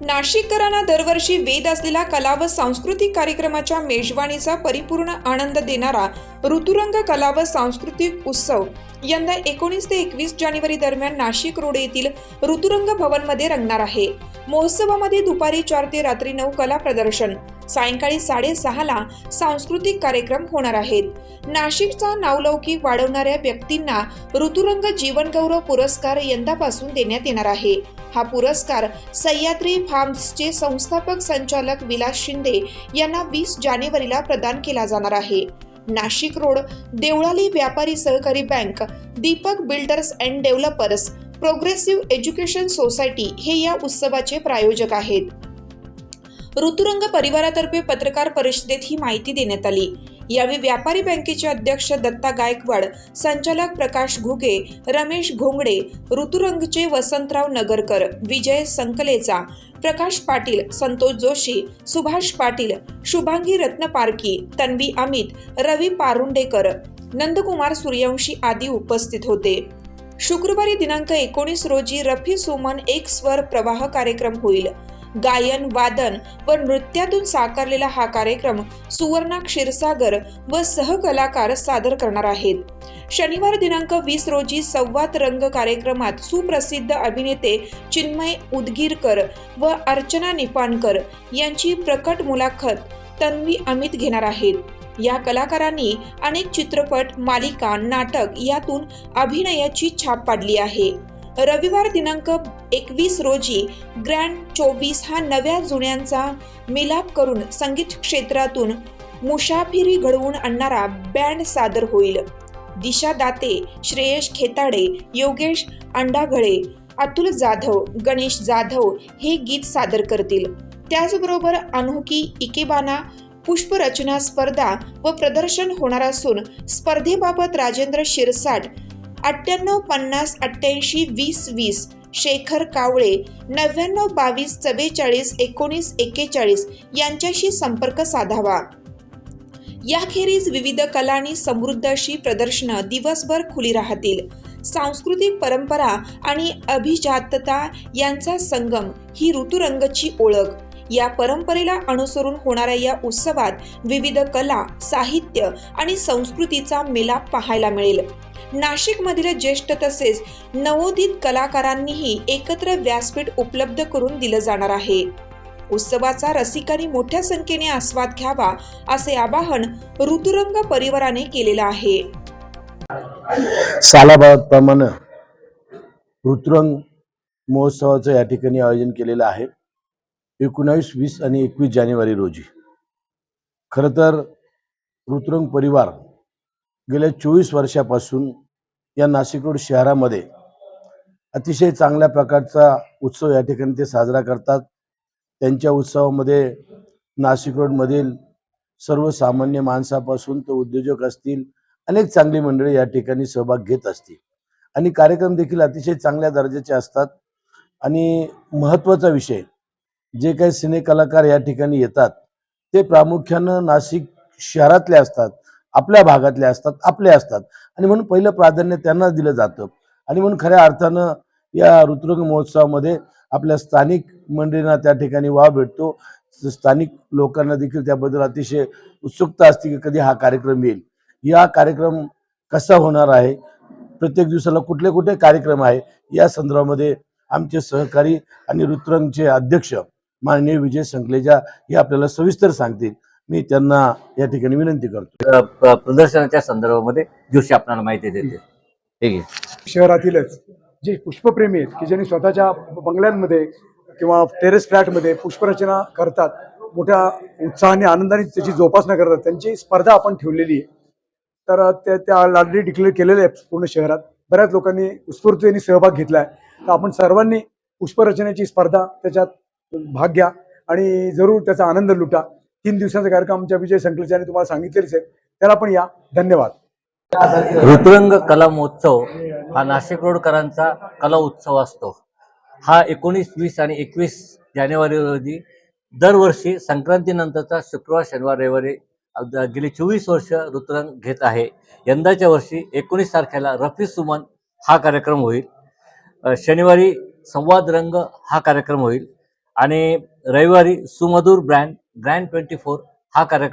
नाशिककरांना दरवर्षी वेद असलेला कला व सांस्कृतिक कार्यक्रमाच्या मेजवानीचा परिपूर्ण आनंद देणारा ऋतुरंग कला व सांस्कृतिक उत्सव यंदा एकोणीस ते एकवीस जानेवारी दरम्यान नाशिक रोड येथील ऋतुरंग भवनमध्ये रंगणार आहे. महोत्सवामध्ये दुपारी चार ते रात्री नऊ कला प्रदर्शन. सायंकाळी साडेसहाला सांस्कृतिक कार्यक्रम होणार आहेत. नाशिकचा नावलौकिक वाढवणाऱ्या व्यक्तींना ऋतुरंग जीवनगौरव पुरस्कार यंदापासून देण्यात येणार आहे. हा पुरस्कार सह्याद्री फार्म्सचे संस्थापक संचालक विलास शिंदे यांना वीस जानेवारीला प्रदान केला जाणार आहे. नाशिक रोड देवळाली व्यापारी सहकारी bank Deepak builders and developers progressive education society हे या उत्सवाचे प्रायोजक आहेत. ऋतुरंग परिवारातर्फे पत्रकार परिषदेत ही माहिती देण्यात आली. यावेळी व्यापारी बँकेचे अध्यक्ष दत्ता गायकवाड संचालक प्रकाश घुगे रमेश घोंगडे ऋतुरंगचे वसंतराव नगरकर विजय संकलेचा प्रकाश पाटील संतोष जोशी सुभाष पाटील शुभांगी रत्नपारकी तन्वी अमित रवी पारुंडेकर नंदकुमार सूर्यवंशी आदी उपस्थित होते. शुक्रवारी दिनांक एकोणीस रोजी रफी सुमन एक स्वर प्रवाह कार्यक्रम होईल. गायन वादन व नृत्यातून साकारलेला हा कार्यक्रम सुवर्णा क्षीरसागर व सहकलाकार सादर करणार आहेत. शनिवार दिनांक वीस रोजी संवाद रंग कार्यक्रमात सुप्रसिद्ध अभिनेते चिन्मय उदगीरकर व अर्चना निपाणकर यांची प्रकट मुलाखत तन्वी अमित घेणार आहेत. या कलाकारांनी अनेक चित्रपट मालिका नाटक यातून अभिनयाची छाप पाडली आहे. रविवार दिनांक एकवीस रोजी ग्रँड चोवीस हा नव्या जुन्यांचा मिलाप करून संगीत क्षेत्रातून मुसाफिरी घडवून आणणारा बँड सादर होईल. दिशा दाते श्रेयश खेताडे योगेश अंडाघळे अतुल जाधव गणेश जाधव हे गीत सादर करतील. त्याचबरोबर अनोखी इकेबाना पुष्परचना स्पर्धा व प्रदर्शन होणार असून स्पर्धेबाबत राजेंद्र शिरसाट अठ्ठ्याण्णव पन्नास अठ्ठ्याऐंशी वीस वीस शेखर कावळे नव्याण्णव बावीस चव्वेचाळीस एकोणीस एक्केचाळीस यांच्याशी संपर्क साधावा. याखेरीज विविध कला आणि समृद्ध अशी प्रदर्शनं दिवसभर खुली राहतील. सांस्कृतिक परंपरा आणि अभिजातता यांचा संगम ही ऋतुरंगची ओळख. या परंपरेला अनुसरून होणाऱ्या या उत्सवात विविध कला साहित्य आणि संस्कृतीचा मेलाप पाहायला मिळेल. नाशिकमधील ज्येष्ठ तसेच नवोदित कलाकारांनीही एकत्र व्यासपीठ उपलब्ध करून दिलं जाणार आहे. उत्सवाचा रसिकांनी मोठ्या संख्येने आस्वाद घ्यावा असे आवाहन ऋतुरंग परिवाराने केलेलं आहे. सालाबादप्रमाणे ऋतुरंग महोत्सवाचं या ठिकाणी आयोजन केलेलं आहे. एकोणावीस वीस आणि एकवीस जानेवारी रोजी. खरं तर ऋतुरंग परिवार गेल्या चोवीस वर्षापासून या नाशिक रोड शहरामध्ये अतिशय चांगल्या प्रकारचा उत्सव या ठिकाणी ते साजरा करतात. त्यांच्या उत्सवामध्ये नाशिक रोडमधील सर्वसामान्य माणसापासून तर उद्योजक असतील अनेक चांगली मंडळी या ठिकाणी सहभाग घेत असतील. आणि कार्यक्रम देखील अतिशय चांगल्या दर्जाचे असतात. आणि महत्त्वाचा विषय जे काही सिने कलाकार या ठिकाणी येतात ते प्रामुख्यानं नाशिक शहरातले असतात आपल्या भागातले असतात आपले असतात. आणि म्हणून पहिलं प्राधान्य त्यांना दिलं जातं. आणि म्हणून खऱ्या अर्थानं या ऋतुरंग महोत्सवामध्ये आपल्या स्थानिक मंडळींना त्या ठिकाणी वाव भेटतो. स्थानिक लोकांना देखील त्याबद्दल अतिशय उत्सुकता असते की कधी हा कार्यक्रम येईल. या कार्यक्रम कसा होणार आहे? प्रत्येक दिवसाला कुठले कुठले कार्यक्रम आहे? या संदर्भामध्ये आमचे सहकारी आणि ऋतुरंगचे अध्यक्ष माननीय विजय संकलेजा हे आपल्याला सविस्तर सांगतील. मी त्यांना या ठिकाणी विनंती करतो. प्रदर्शनाच्या संदर्भामध्ये जोशी आपल्याला माहिती देते हे. शहरातीलच जे पुष्पप्रेमी आहेत की ज्यांनी स्वतःच्या बंगल्यांमध्ये किंवा टेरेस फ्लॅटमध्ये पुष्परचना करतात मोठ्या उत्साहाने आनंदाने त्याची जोपासना करतात त्यांची स्पर्धा आपण ठेवलेली आहे. तर त्या त्या ऑलरेडी डिक्लेअर केलेले आहे पूर्ण शहरात. बऱ्याच लोकांनी उत्स्फूर्ततेने सहभाग घेतला आहे तर आपण सर्वांनी पुष्परचनेची स्पर्धा त्याच्यात भाग घ्या आणि जरूर त्याचा आनंद लुटा. तीन दिवसाचा कार्यक्रम आमच्या विजय संकलच्याने तुम्हाला सांगितलेलेच आहे त्याला पण या. धन्यवाद. ऋतुरंग कला महोत्सव हा नाशिक रोडकरांचा कला उत्सव असतो. हा एकोणीस वीस आणि एकवीस जानेवारी रोजी दरवर्षी संक्रांतीनंतरचा शुक्रवार शनिवार रविवारी गेली चोवीस वर्ष ऋतुरंग घेत आहे. यंदाच्या वर्षी एकोणीस तारखेला रफी सुमन हा कार्यक्रम होईल. शनिवारी संवाद रंग हा कार्यक्रम होईल. आणि रविवारी सुमधूर ब्रँड ग्रँड ट्वेंटी फोर हा कार्यक्रम